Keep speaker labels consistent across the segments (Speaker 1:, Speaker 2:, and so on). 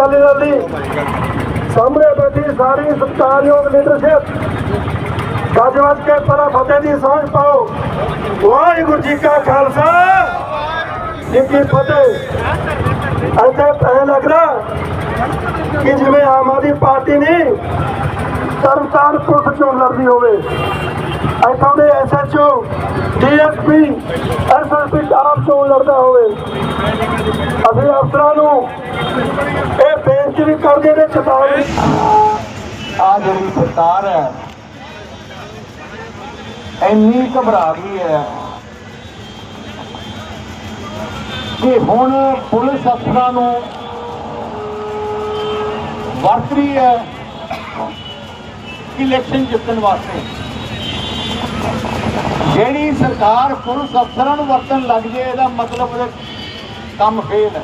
Speaker 1: ਅਕਾਲੀ ਦਲ ਦੀ। ਸਾਹਮਣੇ ਬੈਠੀ ਸਾਰੀ ਸਤਿਕਾਰਯੋਗ ਲੀਡਰਸ਼ਿਪ ਗੱਜ ਕੇ ਪਰਾ ਫਤਿਹ ਦੀ ਸਾਂਝ ਪਾਓ। ਵਾਹਿਗੁਰੂ ਜੀ ਕਾ ਖਾਲਸਾ। ਜੀ ਕੀ ਫਤਿਹ। ਇੱਥੇ ਐ ਲੱਗਦਾ ਕਿ ਜਿਵੇਂ ਆਮ ਆਦਮੀ ਪਾਰਟੀ ਨੇ ਤਰਨਤਾਰਨ ਪੁਲਿਸ ਚੋਣ ਲੜਦੀ ਹੋਵੇ। ਇੱਥੋਂ ਦੇ ਡੀਐਸਪੀ ਐਸਐਸਪੀ ਆਪ ਚੋਣ ਲੜਦਾ ਹੋਵੇ। ਅਸੀਂ ਅਫਸਰਾਂ ਨੂੰ ਇਹ ਬੇਨਤੀ ਵੀ ਕਰਦੇ ਨੇ ਚੇਤਾਵਨੀ
Speaker 2: ਆ ਜਿਹੜੀ ਸਰਕਾਰ ਹੈ, ਇੰਨੀ ਘਬਰਾ ਗਈ ਹੈ ਕਿ ਹੁਣ ਪੁਲਿਸ ਅਫਸਰਾਂ ਨੂੰ ਵਰਤ ਰਹੀ ਹੈ ਇਲੈਕਸ਼ਨ ਜਿੱਤਣ ਵਾਸਤੇ। ਜਿਹੜੀ ਸਰਕਾਰ ਪੁਲਿਸ ਅਫਸਰਾਂ ਨੂੰ ਵਰਤਣ ਲੱਗ ਜੇ, ਇਹਦਾ ਮਤਲਬ ਉਹਦਾ ਕੰਮ ਫੇਲ ਹੈ।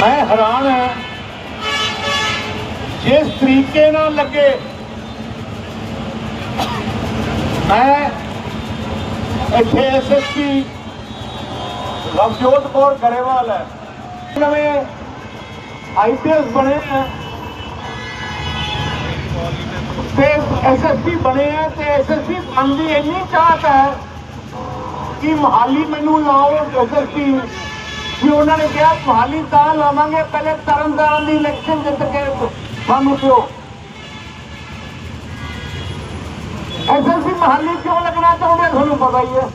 Speaker 2: ਮੈਂ ਹੈਰਾਨ ਹਾਂ, ਜਿਸ ਤਰੀਕੇ ਨਾਲ ਲੱਗੇ, ਮੈਂ ਇੱਥੇ ਐਸਐਸਪੀ ਰਵਜੋਤ ਕੌਰ ਗਰੇਵਾਲ ਹੈ। ਨਵੇਂ ਆਈਪੀਐਸ ਬਣੇ ਹੈ ਤੇ ਐਸਐਸਪੀ ਬਣੇ ਹੈ ਤੇ ਐਸਐਸਪੀ ਬਣਨ ਦੀ ਇੰਨੀ ਚਾਹਤ ਹੈ ਕਿ ਮਹਾਲੀ ਮੈਨੂੰ ਲਾਓ ਐਸਐਸਪੀ ਵੀ ਉਹਨਾਂ ਨੇ ਕਿਹਾ, ਮਹਾਲੀ ਤਾਂ ਲਾਵਾਂਗੇ, ਪਹਿਲੇ ਤਰਨਤਾਰਨ ਦੀ ਇਲੈਕਸ਼ਨ ਜਿੱਤ ਕੇ ਸਾਨੂੰ ਦਿਓ। ਐਸਐਸਪੀ ਮਹਾਲੀ ਕਿਉਂ ਲੱਗਣਾ ਚਾਹੁੰਦੇ, ਤੁਹਾਨੂੰ ਪਤਾ ਹੀ ਹੈ।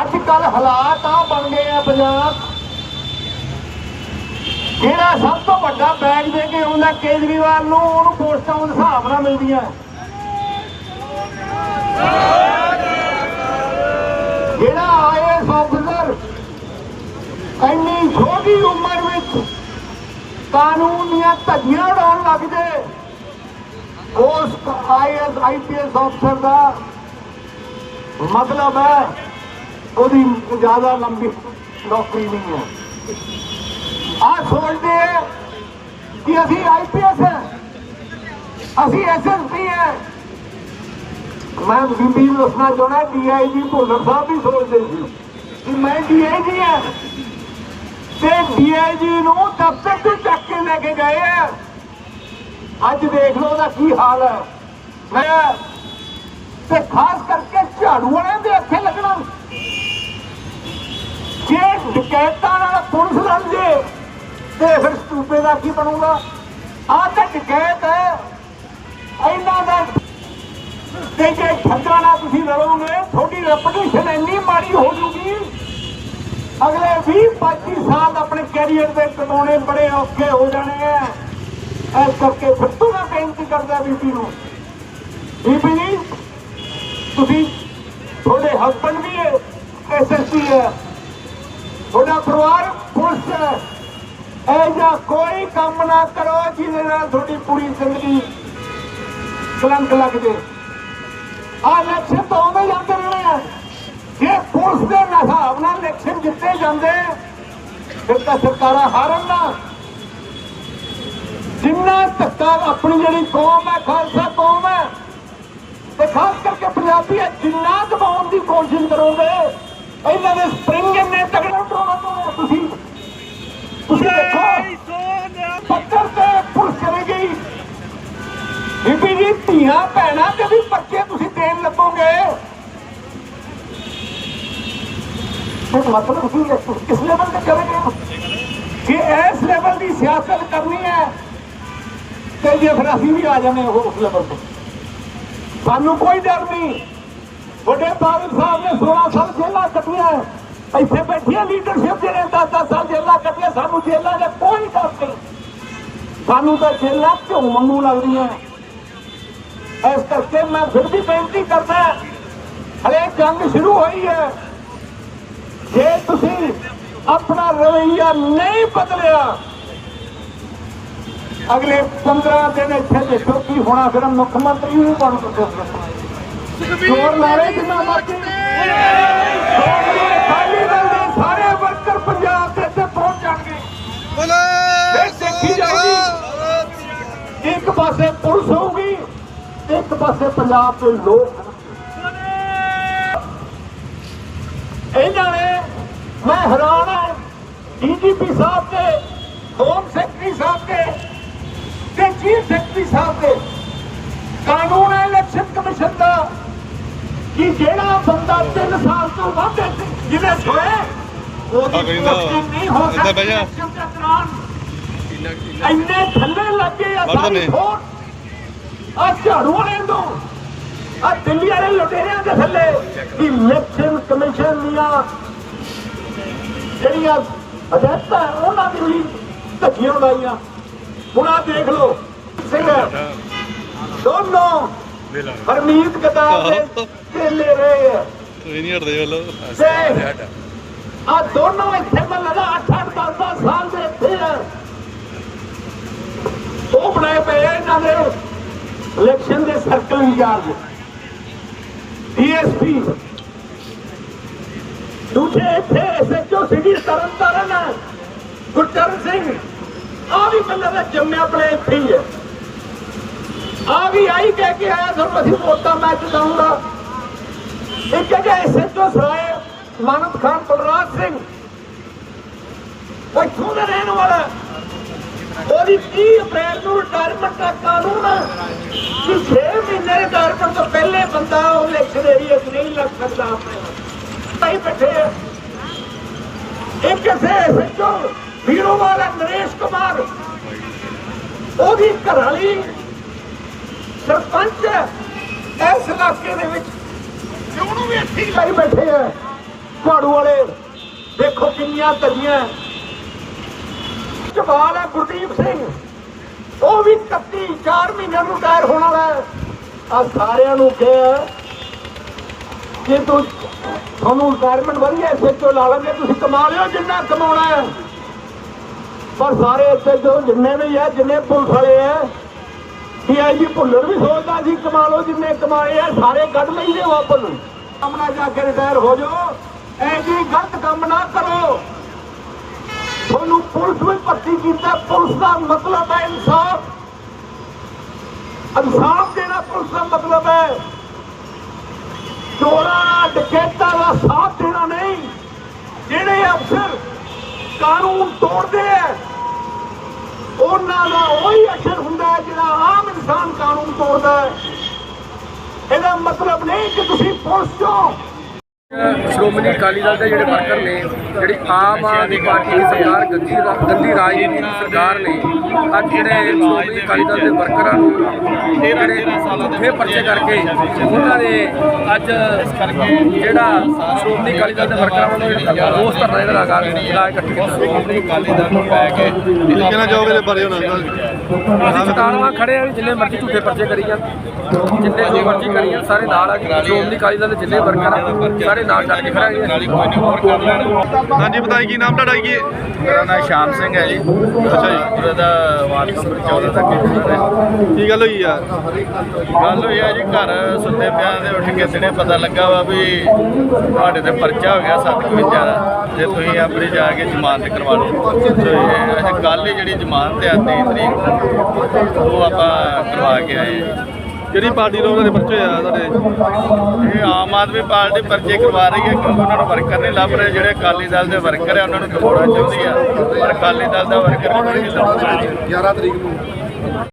Speaker 2: ਅੱਜ ਕੱਲ ਹਾਲਾਤ ਆ ਬਣ ਗਏ ਆ ਪੰਜਾਬ। ਜਿਹੜਾ ਸਭ ਤੋਂ ਵੱਡਾ ਬੈਗ ਦੇ ਕੇ ਆਉਂਦਾ ਕੇਜਰੀਵਾਲ ਨੂੰ, ਉਹਨੂੰ ਪੋਸਟਾਂ ਦੇ ਹਿਸਾਬ ਨਾਲ ਮਿਲਦੀਆਂ ਜਿਹੜਾ ਆਈਐਸ ਆਫੀਸਰ ਇੰਨੀ ਛੋਟੀ ਉਮਰ ਵਿੱਚ ਕਾਨੂੰਨ ਦੀਆਂ ਧੱਜੀਆਂ ਉਡਾਉਣ ਲੱਗ ਜੇ, ਉਸ ਆਈਐਸ ਆਈਪੀਐਸ ਅਫਸਰ ਦਾ ਮਤਲਬ ਹੈ ਉਹਦੀ ਜ਼ਿਆਦਾ ਲੰਬੀ ਨੌਕਰੀ ਨਹੀਂ ਹੈ। ਆ ਸੋਚਦੇ ਹੈ ਕਿ ਅਸੀਂ ਆਈਪੀਐਸ ਹੈ ਅਸੀਂ ਐਸਐਸਪੀ ਹੈ ਮੈਂ ਬੀਬੀ ਨੂੰ ਦੱਸਣਾ ਚਾਹੁੰਦਾ ਡੀਆਈਜੀ ਭੁੱਲਰ ਸਾਹਿਬ ਵੀ ਸੋਚਦੇ ਸੀ ਕਿ ਮੈਂ ਡੀਆਈਜੀ ਹਾਂ ਤੇ ਡੀਆਈਜੀ ਨੂੰ ਦਫ਼ਤਰ ਤੋਂ ਚੱਕ ਕੇ ਲੈ ਕੇ ਗਏ ਆ। ਅੱਜ ਦੇਖ ਲਓ ਉਹਦਾ ਕੀ ਹਾਲ ਹੈ ਮੈਂ ਤੇ ਖਾਸ ਕਰਕੇ ਝਾੜੂ ਵਾਲਿਆਂ ਦੇ ਅੱਖੇ ਲੱਗਣਾ। ਜੇ ਡਕੈਤਾਂ ਨਾਲ ਪੁਲਿਸ ਰਲ ਜੇ ਤੇ ਫਿਰ ਸਟੂਪੇ ਦਾ ਕੀ ਬਣੂਗਾ? ਆਹ ਤਾਂ ਡਕੈਤ ਹੈ। ਇਹਨਾਂ ਦਾ ਤੇ ਜੇ ਠੱਗਾਂ ਨਾਲ ਤੁਸੀਂ ਲੜੋਗੇ, ਤੁਹਾਡੀ ਰੈਪੂਟੇਸ਼ਨ ਇੰਨੀ ਮਾੜੀ ਹੋ ਜੂਗੀ ਅਗਲੇ 20 25 ਸਾਲ ਆਪਣੇ ਕੈਰੀਅਰ ਦੇ ਕਮਾਉਣੇ ਬੜੇ ਔਖੇ ਹੋ ਜਾਣੇ ਆ। ਇਸ ਕਰਕੇ ਫਿਰ ਤੋਂ ਮੈਂ ਬੇਨਤੀ ਕਰਦਾ ਬੀਬੀ ਨੂੰ। ਬੀਬੀ ਜੀ, ਤੁਸੀਂ ਤੁਹਾਡੇ ਹਸਬੰਡ ਵੀ ਐਸਐਸਪੀ ਹੈ ਤੁਹਾਡਾ ਪਰਿਵਾਰ ਪੁਲਿਸ ਹੈ ਇਹ ਜਿਹਾ ਕੋਈ ਕੰਮ ਨਾ ਕਰੋ ਜਿਹਦੇ ਨਾਲ ਤੁਹਾਡੀ ਪੂਰੀ ਜ਼ਿੰਦਗੀ ਕਲੰਕ ਲੱਗ ਜੇ ਆ ਇਲੈਕਸ਼ਨ ਤਾਂ ਆਉਂਦੇ ਜਾਂਦੇ ਰਹਿਣੇ ਆ ਜੇ ਪੁਲਿਸ ਦੇ ਹਿਸਾਬ ਨਾਲ ਇਲੈਕਸ਼ਨ ਜਿੱਤੇ ਜਾਂਦੇ, ਫਿਰ ਤਾਂ ਸਰਕਾਰਾਂ ਹਾਰਨ ਨਾ ਜਿੰਨਾ ਧੱਕਾ ਆਪਣੀ ਜਿਹੜੀ ਕੌਮ ਹੈ, ਖਾਲਸਾ ਕੌਮ ਹੈ, ਤੇ ਖਾਸ ਕਰਕੇ ਪੰਜਾਬੀ ਹੈ, ਜਿੰਨਾ ਦਬਾਉਣ ਦੀ ਕੋਸ਼ਿਸ਼ ਕਰੋਗੇ, ਇਹਨਾਂ ਦੇ ਸਪਰਿੰਗ ਇੰਨੇ ਤਗੜੇ ਉਠਾਉਣਾ ਚਾਹੁੰਦੇ ਤੁਸੀਂ ਤੁਸੀਂ ਦੇਖੋ ਪੱਤਰ ਤੇ ਪੁਲਿਸ ਕਰੇਗੀ ਬੀਬੀ ਜੀ ਧੀਆਂ ਭੈਣਾਂ ਤੇ ਵੀ ਬੱਚੇ ਤੁਸੀਂ ਦੇਣ ਲੱਗੋਗੇ ਤੇ ਮਤਲਬ ਕੀ ਹੈ ਤੁਸੀਂ ਕਿਸ ਲੈਵਲ ਤੇ ਕਰੋਗੇ ਕਿ ਇਸ ਲੈਵਲ ਦੀ ਸਿਆਸਤ ਕਰਨੀ ਹੈ ਤੇ ਜੇ ਫਿਰ ਅਸੀਂ ਵੀ ਆ ਜਾਂਦੇ ਉਹ ਉਸ ਲੈਵਲ ਤੇ। ਸਾਨੂੰ ਕੋਈ ਡਰ ਨਹੀਂ। ਵੱਡੇ ਬਾਦਲ ਸਾਹਿਬ ਨੇ 16 ਸਾਲ ਜੇਲ੍ਹਾਂ ਕੱਟੀਆਂ ਇੱਥੇ ਬੈਠੀਆਂ ਲੀਡਰਸ਼ਿਪ ਜਿਹੜੇ 10 ਸਾਲ ਜੇਲਾਂ ਕੱਟੀਆਂ, ਸਾਨੂੰ ਜੇਲਾਂ ਦਾ ਕੋਈ ਡਰ ਨਹੀਂ। ਸਾਨੂੰ ਤਾਂ ਜੇਲ੍ਹਾਂ ਕਿਉਂ ਮੰਗੂ ਲੱਗਦੀਆਂ ਇਸ ਕਰਕੇ ਮੈਂ ਫਿਰ ਵੀ ਬੇਨਤੀ ਕਰਦਾ ਹਲੇ ਜੰਗ ਸ਼ੁਰੂ ਹੋਈ ਹੈ। ਜੇ ਤੁਸੀਂ ਆਪਣਾ ਰਵਈਆ ਨਹੀਂ ਬਦਲਿਆ ਅਗਲੇ 15 ਦਿਨ ਇੱਥੇ ਦੇਖੋ ਕੀ ਹੋਣਾ ਫਿਰ ਮੁੱਖ ਮੰਤਰੀ ਵੀ ਬਣ ਸਕਦੇ ਚੋਰ ਲਾਰੇ ਜਿੰਨਾ ਮਰਜ਼ੀ। ਅਕਾਲੀ ਦਲ ਦੇ ਸਾਰੇ ਵਰਕਰ ਪੰਜਾਬ ਦੇ ਇੱਥੇ ਪਹੁੰਚ ਜਾਣਗੇ। ਫਿਰ ਦੇਖੀ ਜਾਏਗੀ ਇੱਕ ਪਾਸੇ ਪੁਲਿਸ ਹੋਊਗੀ ਇੱਕ ਪਾਸੇ ਪੰਜਾਬ ਦੇ ਲੋਕ ਇਹਨਾਂ ਨੇ ਮੈਂ ਹੈਰਾਨ ਹਾਂ ਡੀਜੀਪੀ ਸਾਹਿਬ ਤੇ ਹੋਮ ਸੈਕਟਰੀ ਸਾਹਿਬ ਤੇ ਤੇ ਚੀਫ ਸੈਕਟਰੀ ਸਾਹਿਬ ਤੇ ਕਾਨੂੰਨ ਹੈ ਇਲੈਕਸ਼ਨ ਕਮਿਸ਼ਨ ਦਾ ਕਿ ਜਿਹੜਾ ਬੰਦਾ 3 ਸਾਲ ਤੋਂ ਵੱਧ ਜਿਹਨੇ ਛੋਏ ਉਹਦੀ posting ਨਹੀਂ ਹੋ ਸਕਦੀ ਦੇ ਦੌਰਾਨ। ਇੰਨੇ ਥੱਲੇ ਲੱਗੇ ਆ ਸਾਰੀ। ਫੋਰਸ ਆ ਝਾੜੂ ਨੂੰ। ਆ ਦਿੱਲੀ ਵਾਲੇ ਲੁਟੇਰਿਆਂ ਦੇ ਥੱਲੇ। ਕਿ ਇਲੈਕਸ਼ਨ ਕਮਿਸ਼ਨ ਦੀਆਂ ਜਿਹੜੀਆਂ ਹਦਾਇਤਾਂ ਉਹਨਾਂ ਦੀ ਵੀ ਧੱਜੀਆਂ ਉਡਾਈਆਂ। ਹੁਣ ਆ ਦੇਖ ਲਓ ਸਿੰਘ ਦੋਨੋਂ ਹਰਮੀਤ ਕਤਾਰ ਦੇ ਚੇਲੇ ਰਹੇ ਆ
Speaker 3: ਤੁਸੀਂ ਨਹੀਂ ਹਟਦੇ ਵੱਲੋਂ।
Speaker 2: ਆ ਦੋਨੋਂ ਇੱਥੇ ਮੈਂ ਲਗਾ 8 8 10 10 ਸਾਲ ਦੇ ਇੱਥੇ ਆ ਉਹ ਬਣਾਏ ਪਏ ਇਹਨਾਂ ਦੇ ਇਲੈਕਸ਼ਨ ਦੇ ਸਰਕਲ ਇੰਚਾਰਜ ਡੀਐਸਪੀ ਦੂਜੇ ਇੱਥੇ ਐਸਐਚਓ ਸਿਟੀ ਤਰਨ ਗੁਰਚਰਨ ਸਿੰਘ ਆ ਵੀ ਬੰਦਾ ਦਾ ਜੰਮਿਆ ਆਪਣੇ ਇੱਥੇ ਹੀ ਹੈ। ਆ ਵੀ ਆਈ ਕਹਿ ਕੇ ਆਇਆ ਤੁਹਾਨੂੰ ਅਸੀਂ ਵੋਟਾਂ ਮੈਂ ਜਿਤਾਉਂਗਾ ਇੱਕ ਜਗ੍ਹਾ ਐਸਐਚਓ ਸਰਾਏ, ਮਾਨਵ ਖਾਨ, ਬਲਰਾਜ ਸਿੰਘ। ਇੱਥੋਂ ਦਾ ਰਹਿਣ ਵਾਲਾ। ਉਹਦੀ 30 ਅਪ੍ਰੈਲ ਨੂੰ ਰਿਟਾਇਰਮੈਂਟ ਦਾ ਕਾਨੂੰਨ ਹੈ। ਕਿ 6 ਮਹੀਨੇ ਰਿਟਾਇਰਮੈਂਟ ਤੋਂ ਪਹਿਲੇ ਬੰਦਾ ਉਹ ਇਲੈਕਸ਼ਨ ਏਰੀਆ 'ਚ ਨਹੀਂ ਲੱਗ ਸਕਦਾ ਆਪਣੇ। ਤਾਈ ਬੈਠੇ ਆ। ਇੱਕ ਐਸੇ ਐਸਐਚਓ ਵੀਰੋ ਵਾਲਾ ਨਰੇਸ਼ ਕੁਮਾਰ। ਉਹਦੀ ਘਰਾਲੀ ਸਰਪੰਚ ਹੈ। ਇਸ ਇਲਾਕੇ ਦੇ ਵਿੱਚ ਉਹਨੂੰ ਵੀ ਇੱਥੇ ਲਾਈ ਬੈਠੇ ਆ। ਝਾੜੂ ਵਾਲੇ ਦੇਖੋ ਕਿੰਨੀਆਂ ਧੱਜੀਆਂ ਜਵਾਲ ਹੈ ਗੁਰਦੀਪ ਸਿੰਘ। ਉਹ ਵੀ 31 4 ਮਹੀਨੇ ਨੂੰ ਰਿਟਾਇਰ ਹੋਣ ਵਾਲਾ ਆ ਸਾਰਿਆਂ ਨੂੰ ਕਿਹਾ ਕਿ ਤੂੰ ਤੁਹਾਨੂੰ ਰਿਟਾਇਰਮੈਂਟ ਵਧੀਆ ਇਸੇ ਤੋਂ ਲਾ ਲੈਂਦੇ? ਤੁਸੀਂ ਕਮਾ ਲਿਓ ਜਿੰਨਾ ਕਮਾਉਣਾ ਹੈ। ਪਰ ਸਾਰੇ ਇੱਥੇ ਜੋ ਜਿੰਨੇ ਵੀ ਆ ਜਿੰਨੇ ਪੁਲਿਸ ਵਾਲੇ ਆ ਕਿ ਭੁੱਲਰ ਵੀ ਸੋਚਦਾ ਸੀ, ਕਮਾ ਲਓ ਜਿੰਨੇ ਕਮਾਏ ਆ ਸਾਰੇ ਕੱਢ ਲਈਦੇ ਵਾਪਸ ਸਾਹਮਣੇ ਜਾ ਕੇ ਰਿਟਾਇਰ ਹੋ ਜਾਓ। ਐ ਜੀ ਗਲਤ ਕੰਮ ਨਾ ਕਰੋ। ਤੁਹਾਨੂੰ ਪੁਲਿਸ ਵਿੱਚ ਭਰਤੀ ਕੀਤਾ। ਪੁਲਿਸ ਦਾ ਮਤਲਬ ਹੈ ਇਨਸਾਫ। ਇਨਸਾਫ ਦੇਣਾ ਪੁਲਿਸ ਦਾ ਮਤਲਬ ਹੈ। ਚੋਰਾਂ ਡਕੈਤਾਂ ਦਾ ਸਾਥ ਦੇਣਾ ਨਹੀਂ। ਜਿਹੜੇ ਅਫਸਰ ਕਾਨੂੰਨ ਤੋੜਦੇ ਆ, ਉਹਨਾਂ ਦਾ ਉਹੀ ਅਸਰ ਹੁੰਦਾ ਹੈ ਜਿਹੜਾ ਆਮ ਇਨਸਾਨ ਕਾਨੂੰਨ ਤੋੜਦਾ ਹੈ। ਇਹਦਾ ਮਤਲਬ ਨਹੀਂ ਕਿ ਤੁਸੀਂ ਪੁਲਿਸ ਚੋਂ
Speaker 4: ਸ਼੍ਰੋਮਣੀ ਅਕਾਲੀ ਦਲ ਦੇ ਜਿਹੜੇ ਵਰਕਰ ਨੇ ਜਿਹੜੀ ਆਮ ਆਦਮੀ ਪਾਰਟੀ ਦੀ ਸਰਕਾਰ ਗੰਦੀ ਗੰਦੀ ਰਾਜਨੀਤੀ ਦੀ ਸਰਕਾਰ ਨੇ ਅੱਜ ਜਿਹੜੇ ਸ਼੍ਰੋਮਣੀ ਅਕਾਲੀ ਦਲ ਦੇ ਵਰਕਰਾਂ ਨੂੰ ਜਿਹੜੇ ਝੂਠੇ ਪਰਚੇ ਕਰਕੇ ਉਹਨਾਂ ਨੇ ਅੱਜ ਜਿਹੜਾ ਸ਼੍ਰੋਮਣੀ ਅਕਾਲੀ ਦਲ ਦੇ ਵਰਕਰਾਂ ਵੱਲੋਂ ਜਿਹੜਾ ਰੋਸ ਧਰਨਾ ਜਿਹੜਾ ਲਗਾ ਇਕੱਠ ਕੀਤਾ।
Speaker 3: ਸ਼੍ਰੋਮਣੀ ਅਕਾਲੀ ਦਲ ਨੂੰ ਪੈ ਕੇ ਕੀ ਕਹਿਣਾ ਚਾਹੋਗੇ ਬਾਰੇ ਉਹਨਾਂ ਦਾ
Speaker 4: ਅਸੀਂ ਚਟਾਨਵਾ ਖੜੇ ਆ ਵੀ ਜਿੰਨੇ ਮਰਜ਼ੀ ਝੂਠੇ ਪਰਚੇ ਕਰੀ ਜਾਣ। ਜਿੰਨੇ ਜੋ ਮਰਜ਼ੀ ਕਰੀ ਜਾਣ ਸਾਰੇ ਨਾਲ ਆ ਕੇ ਸ਼੍ਰੋਮਣੀ ਅਕਾਲੀ ਦਲ ਦੇ ਜਿੰਨੇ ਵਰਕਰ ਆ ਸਾਰੇ ਨਾਲ ਡਟ ਕੇ ਖੜੇ ਆ
Speaker 3: ਹਾਂਜੀ ਬਤਾਈ ਕੀ ਨਾਮ ਤੁਹਾਡਾ ਕੀ
Speaker 5: ਮੇਰਾ ਨਾਮ ਸ਼ਾਮ ਸਿੰਘ ਹੈ ਜੀ।
Speaker 3: ਅੱਛਾ ਜੀ।
Speaker 5: ਪੂਰੇ ਦਾ ਵਾਰਡ ਨੰਬਰ 14 ਤੱਕ
Speaker 3: ਕੀ ਗੱਲ ਹੋਈ ਆ?
Speaker 5: ਗੱਲ ਹੋਈ ਆ ਜੀ ਘਰ ਸੁੱਤੇ ਪਿਆਂ ਦੇ ਉੱਠ ਕੇ ਦਿਨੇ ਪਤਾ ਲੱਗਾ ਵਾ ਵੀ ਤੁਹਾਡੇ ਤੇ ਪਰਚਾ ਹੋ ਗਿਆ 751 ਦਾ ਤੇ ਤੁਸੀਂ ਆਪਣੀ ਜਾ ਕੇ ਜ਼ਮਾਨਤ ਕਰਵਾ ਲਓ। ਤੇ ਇਹ ਕੱਲ ਹੀ ਜਿਹੜੀ ਜ਼ਮਾਨਤ ਆ 23 ਤਰੀਕ ਨੂੰ, ਉਹ ਆਪਾਂ ਕਰਵਾ ਕੇ ਆਏ ਹਾਂ ਜੀ।
Speaker 3: ਕਿਹੜੀ ਪਾਰਟੀ ਨੂੰ ਉਹਨਾਂ ਦੇ ਪਰਚੇ ਆ ਤੁਹਾਡੇ?
Speaker 5: ਇਹ ਆਮ ਆਦਮੀ ਪਾਰਟੀ ਪਰਚੇ ਕਰਵਾ ਰਹੀ ਹੈ ਕਿਉਂਕਿ ਉਹਨਾਂ ਨੂੰ ਵਰਕਰ ਨਹੀਂ ਲੱਭ ਰਹੇ। ਜਿਹੜੇ ਅਕਾਲੀ ਦਲ ਦੇ ਵਰਕਰ ਆ, ਉਹਨਾਂ ਨੂੰ ਦਬਾਉਣਾ ਚਾਹੁੰਦੀ ਆ। ਪਰ ਅਕਾਲੀ ਦਲ ਦਾ ਵਰਕਰ ਨਹੀਂ ਲੱਭ ਰਿਹਾ
Speaker 3: 11 ਤਰੀਕ ਨੂੰ।